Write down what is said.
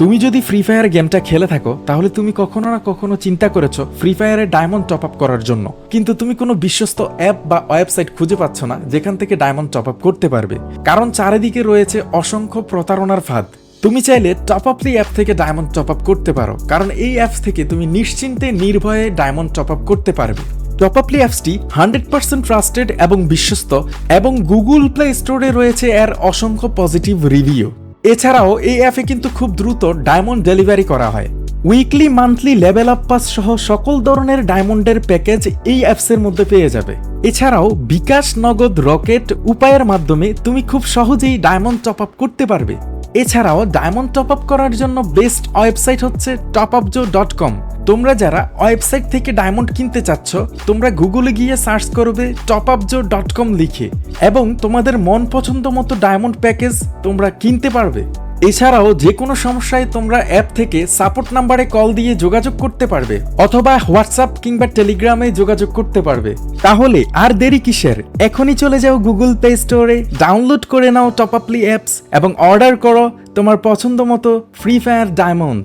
তুমি যদি free fire গেমটা খেলে থাকো, তাহলে তুমি কখনো না কখনো চিন্তা করেছ ফ্রি ফায়ারে ডায়মন্ড টপ আপ করার জন্য। কিন্তু তুমি কোনো বিশ্বস্ত অ্যাপ বা ওয়েবসাইট খুঁজে পাচ্ছ না, যেখান থেকে ডায়মন্ড টপ আপ করতে পারবে। কারণ চারিদিকে রয়েছে অসংখ্য প্রতারণার ফাঁদ। তুমি চাইলে টপ আপলি অ্যাপ থেকে ডায়মন্ড টপ আপ করতে পারো, কারণ এই অ্যাপস থেকে তুমি নিশ্চিন্তে নির্ভয়ে ডায়মন্ড টপ আপ করতে পারবে। টপআপলি অ্যাপসটি হান্ড্রেড পার্সেন্ট ট্রাস্টেড এবং বিশ্বস্ত, এবং গুগল প্লে স্টোরে রয়েছে এর অসংখ্য পজিটিভ রিভিউ এছাড়াও এই অ্যাপে কিন্তু খুব দ্রুত ডায়মন্ড ডেলিভারি করা হয়। Weekly, monthly level up pass সহ সকল ধরনের ডায়মন্ডের প্যাকেজ এই অ্যাপসের মধ্যে পেয়ে যাবে। এছাড়াও বিকাশ নগদ রকেট উপায়ের মাধ্যমে তুমি খুব সহজেই ডায়মন্ড টপ আপ করতে পারবে। এছাড়াও ডায়মন্ড টপ আপ করার জন্য বেস্ট ওয়েবসাইট হচ্ছে টপ আপ জো ডট কম। তোমরা যারা ওয়েবসাইট থেকে ডায়মন্ড কিনতে চাচ্ছ, তোমরা গুগলে গিয়ে সার্চ করবে টপআপজো ডট কম লিখে, এবং তোমাদের মন পছন্দ মতো ডায়মন্ড প্যাকেজ তোমরা কিনতে পারবে। এছাড়াও যে কোনো সমস্যায় তোমরা অ্যাপ থেকে সাপোর্ট নাম্বারে কল দিয়ে যোগাযোগ করতে পারবে, অথবা হোয়াটসঅ্যাপ কিংবা টেলিগ্রামে যোগাযোগ করতে পারবে। তাহলে আর দেরি কিসের? এখনই চলে যাও গুগল প্লে স্টোরে, ডাউনলোড করে নাও টপআপলি অ্যাপস, এবং অর্ডার করো তোমার পছন্দ মতো ফ্রি ফায়ার ডায়মন্ড।